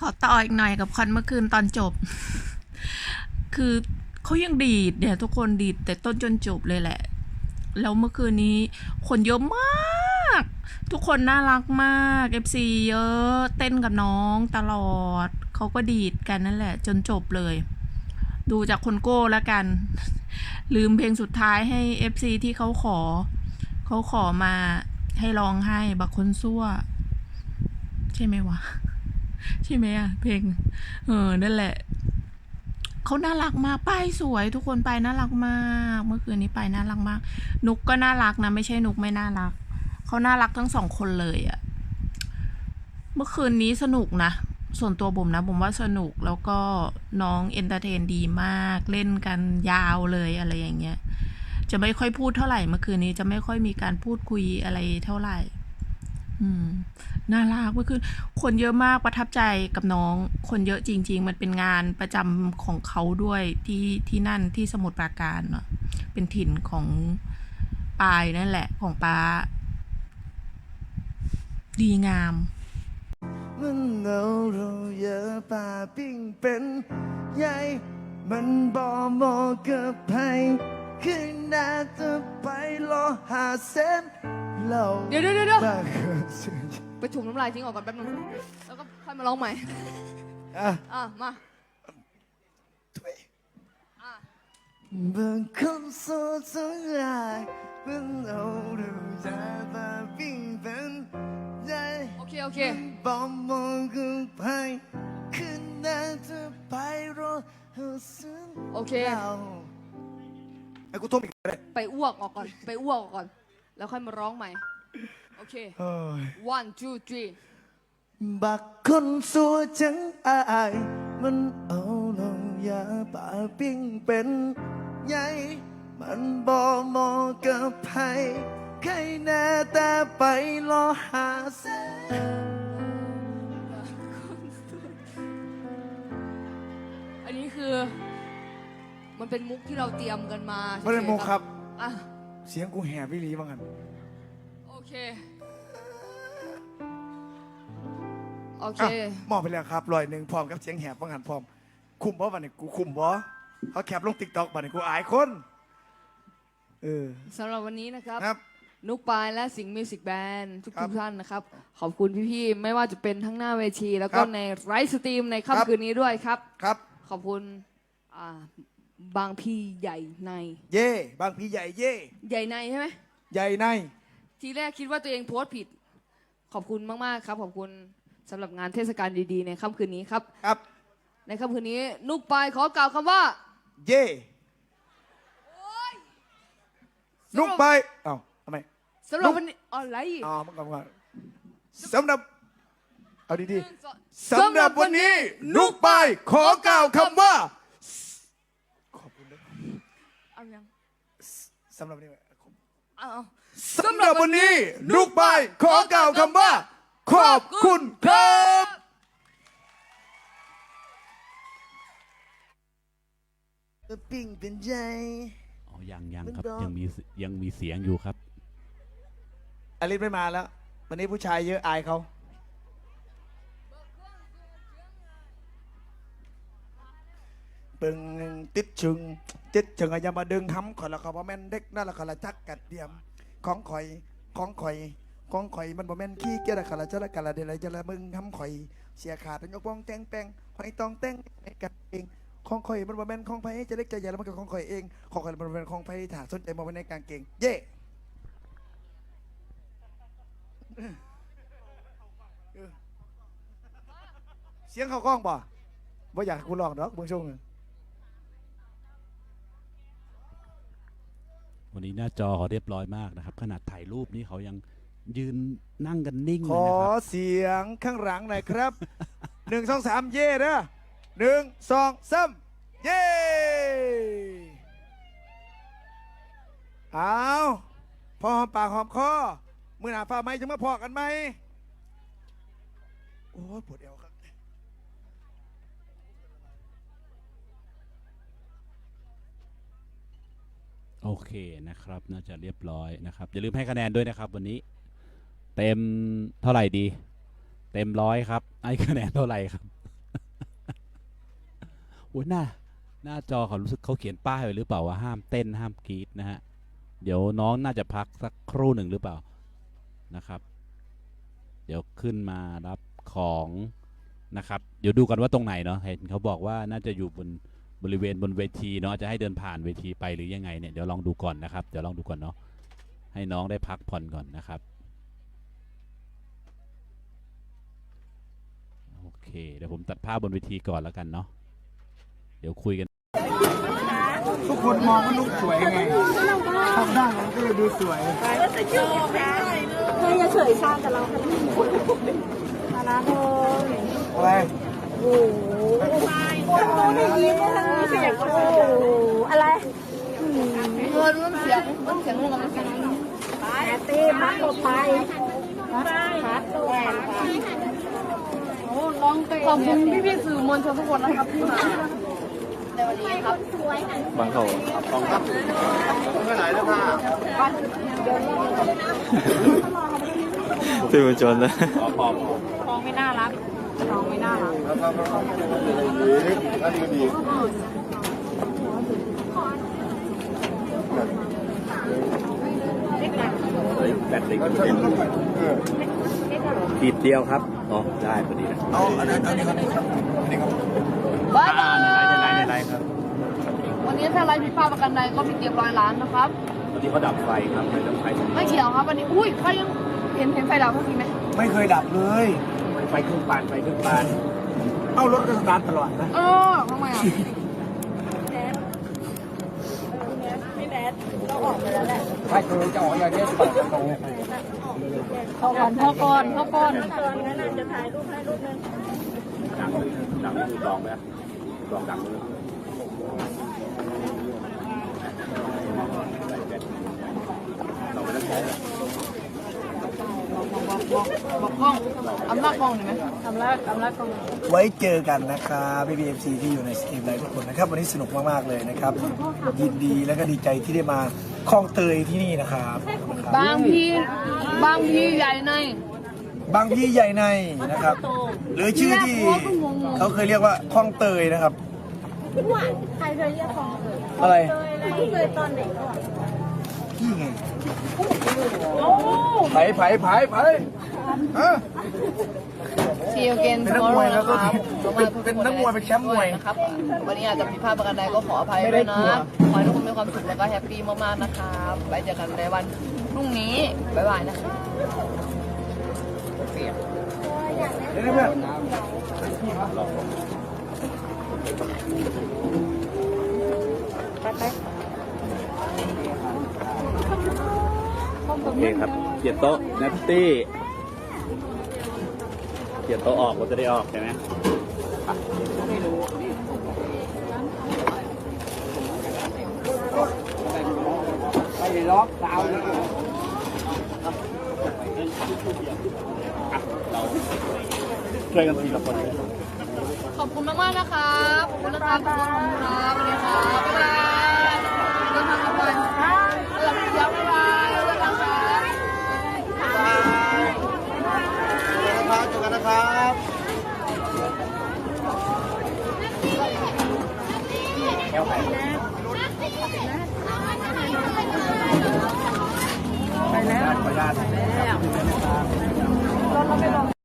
ขอต่ออีกหน่อยกับคอนเมื่อคืนตอนจบ คือเขายังดีดเนี่ย ทุกคนดีดแต่ต้นจนจบเลยแหละ แล้วเมื่อคืนนี้ คนเยอะมาก ทุกคนน่ารักมาก FC เยอะเต้นกับน้องตลอด เขาก็ดีดกันนั่นแหละ จนจบเลย ดูจากคนโก้แล้วกัน ลืมเพลงสุดท้ายให้ FC ที่เขาขอ เขาขอมาให้ร้องให้บักคนซั่ว ใช่ไหมวะ ใช่ไหมอะ เพลง เออ นั่นแหละ เขาน่ารักมาก ป้ายสวย ทุกคนไปน่ารักมาก เมื่อคืนนี้ไปน่ารักมาก นุกก็น่ารักนะ ไม่ใช่นุกไม่น่ารัก เขาน่ารักทั้งสองคนเลยอะเมื่อคืนนี้สนุกนะ ส่วนตัวผมนะผมว่าสนุก แล้วก็น้องเอนเตอร์เทนดีมาก เล่นกันยาวเลยอะไรอย่างเงี้ย จะไม่ค่อยพูดเท่าไหร่ เมื่อคืนนี้จะไม่ค่อยมีการพูดคุยอะไรเท่าไหร่ น่ารักเมื่อคืนคนเยอะมากประทับใจกับน้อง คนเยอะจริง ๆ มันเป็นงานประจำของเขาด้วยที่ที่นั่นที่สมุทรปราการเนาะเป็นถิ่นของปายนั่นแหละของป้า ดีงาม มันเอาเราเยอะป่าปิ้งเป็นใหญ่ มันบอมอกับไผขึ้นหน้าจะไปรอหาเส้น เราเดี๋ยวเดี๋ยวเดี๋ยวบ้าเกินสิไปถุงน้ำลายทิ้งออกก่อนแป๊บนึงแล้วก็ค่อยมาร้องใหม่อะอะมาทุยอะบางคนโซสลายมันเอาเราเยอะป่าปิ้งเป็นใหญ่โอเคโอเคบอมมองกับไผขึ้นหน้าจะไปรอหาเส้นโอเคเราไอ้กูทุ่มอีกเลยไปอ้วกออกก่อน ไปอ้วกออกก่อน แล้วค่อยมาร้องใหม่ โอเคเฮ้ย one two three บักคนสัวจังอาย มันเอาลงยาป่าปิ้งเป็นใหญ่มันบอมอกับไผใครแน่แต่ไปรอหาเส้นอันนี้คือ มันเป็นมุกที่เราเตรียมกันมาไม่ได้โมครับ อะ เสียงกูแหบวิลีบ้างกันโอเค โอเค อะมอบไปแล้วครับร้อยหนึ่งพร้อมกับเสียงแหบบ้างกันพร้อม คุมบ่วันนี้กูคุมบ่เขาแคปลงติ๊กต็อกบันนี้กูอายคน เออ สำหรับวันนี้นะครับ ครับ นุกปายและสิงห์มิวสิกแบนด์ทุกครับทุกท่านนะครับ ขอบคุณพี่ๆ ไม่ว่าจะเป็นทั้งหน้าเวที แล้วคก็รับในไลฟ์สตรีมในครับ ค่ำคืนนี้ด้วยครับ ครับ ขอบคุณอ่า บางพี่ใหญ่ใน เย่บางพี่ใหญ่เย่ใหญ่ในใช่ไหมใหญ่ใน ทีแรกคิดว่าตัวเองโพสต์ผิด ขอบคุณมากๆครับ ขอบคุณสำหรับงานเทศกาลดีๆ ในค่ำคืนนี้ครับ ครับ ในค่ำคืนนี้นุกปายขอกล่าวคำว่าเย่นุกไปเอ้าทำไมสำหรับนุ๊กวันนี้อะไรอ๋อมันก่อนมันก่อนสำหรับเอาดีหนึ่งสองๆสำหรับวันนี้นุกไปายขอกล่าวคำว่าขอบคุณด้วย เอายังสำหรับวันนี้เอาเอา สำหรับวันนี้นุกไปายขอกล่าวคำว่า ขอบคุณครับปิ้งเป็นใจ อ๋อยังยังมันครับดอกยังมียังมีเสียงอยู่ครับ อลิสไม่มาแล้ว วันนี้ผู้ชายเยอะอายเขา เบิ่งติดชึงติดชึงอย่ามาดึงทำข่อยละเขาบ่แม่นเด็กนั่นละเขาละจักกัดเดียมของข่อยของข่อยของข่อยมันบ่แม่นขี้เกียจละเขาละจะละกันละเดี๋ยวละจะละมึงทำข่อยเสียขาดยกป้องแตงแปงข่อยต้องแต่งให้กันเองของข่อยมันบ่แม่นของไผจะเล็กจะใหญ่แล้วมันก็ของข่อยเองของข่อยมันบ่แม่นของไผถ้าสนใจมาไว้ในกางเกงเย่เสียงเขากล้องป่ะว่อยากให้กูลองดอกเบื้องช่วงันนี้หน้าจอเขาเรียบร้อยมากนะครับ ขนาดถ่ายรูปนี่เขายังยืนนั่งกันนิ่งขเลยอนะครับเสียงข้างหลังหน่อยครับ หนึ่งสองสามเย่เด้อหนึ่งสองสามเย่เอาพอหอมปากหอมคอมือหนาฟ้าไหมจะมาพอกันไหมโอ้ยปวดเอวครับ โอเคนะครับ น่าจะเรียบร้อยนะครับ อย่าลืมให้คะแนนด้วยนะครับ วันนี้ เต็มเท่าไหร่ดี เต็มร้อยครับให้คะแนนเท่าไหร่ครับโอ้ยหน้า หน้าจอเขารู้สึกเขาเขียนป้ายไว้หรือเปล่าว่าห้ามเต้นห้ามกรีดนะฮะ เดี๋ยวน้องน่าจะพักสักครู่หนึ่งหรือเปล่านะครับ เดี๋ยวขึ้นมารับของนะครับ เดี๋ยวดูกันว่าตรงไหนเนาะเห็นเขาบอกว่าน่าจะอยู่บน บริเวณบนเวทีเนาะจะให้เดินผ่านเวทีไปหรือยังไงเนี่ยเดี๋ยวลองดูก่อนนะครับเดี๋ยวลองดูก่อนเนาะให้น้องได้พักผ่อนก่อนนะครับโอเคเดี๋ยวผมตัดภาพบนเวทีก่อนแล้วกันเนาะเดี๋ยวคุยกัน ทุกคนมองว่าลูกสวยไงทำได้มันก็เลยดูสวย เธออย่าเฉยชากับเราค่ะมานะเธออะไร โอ้โห คนโน้นได้ยิ้มทางนี้เสียงโอ้โหอะไรเงินมันเสียงมันเสียงลงมันเสียงแอตตี้พัดตัวไปพัดตัวไปขอบคุณพี่พี่สื่อมวลชนทุกคนนะครับที่มาในวันนี้ครับบางเขาสื่อมวลชนนะน้องไม่น่ารัก น้องไม่น่ารักแบตเล็กขีดเดียวครับ อ๋อ ได้พอดีนะเอาอันนี้อันนี้ครับอันนี้ครับบ๊ายบายในไลน์ในไลน์ครับ วันนี้ถ้าไลฟ์ผิดพลาประกันใดก็มีเตรียมร้อยล้านนะครับ วันนี้เขาดับไฟครับไม่ดับไฟ ไม่เกี่ยวครับวันนี้ อุ้ยไฟยังเห็นเห็นไฟดับเมื่อกี้ไหม ไม่เคยดับเลย ไฟครึ่งปานไฟครึ่งปานเอารถก็สตาร์ทตลอดนะเออทำไมอะใช่คือจะออกอย่างนี้สตาร์ทตรงพอก่อนพอก่อนพอก่อนดังดังนี่คือลองไหมลองดังเลยเราไม่ต้องใช้ บอกกล้องอำนาจกล้องหน่อยไหมทำแล้วทำแล้วก็ไว้เจอกันนะครับพี่พีเอฟซีที่อยู่ในสตรีมไลฟ์ทุกคนนะครับ วันนี้สนุกมากๆเลยนะครับ ยินดีและก็ดีใจที่ได้มาคลองเตยที่นี่นะครับบางพีบางพีใหญ่ในบางพี่ใหญ่ในนะครับ หรือชื่อที่เขาเคยเรียกว่าคลองเตยนะครับใครเคยเรียกของเอ่ยอะไรเคยเคยตอนไหนก่ อนพี่ไงไผ่ไผ่ไผ่ไผ่ฮะซีโอเกนเป็นนักมวยแล้วก็ครับเป็นเป็นนักมวยเป็นแชมป์มวยนะครับ วันนี้อาจจะผิดพลาดประกันใดก็ขออภัยไม่ได้ด้วยนะ กลัว ขอให้ทุกคนมีความสุขแล้วก็แฮปปี้มากๆนะครับไว้เจอกันในวันพรุ่งนี้ บ๊ายบายนะครับเดี๋ยวนะเพื่อนโอ เคครับเกียร์โต๊ะนัตตี้เกียร์โต๊ะออกเราจะได้ออกใช่ไหมไม่รู้ไปในล็อกสาวช่วยกันทีละคนขอบคุณมากๆนะครับขอบคุณนะครับขอบคุณครับสวัสดีครับบ๊ายบาย นะครับแก้วไข่ไปแล้วไปแล้วรถเราไม่ลง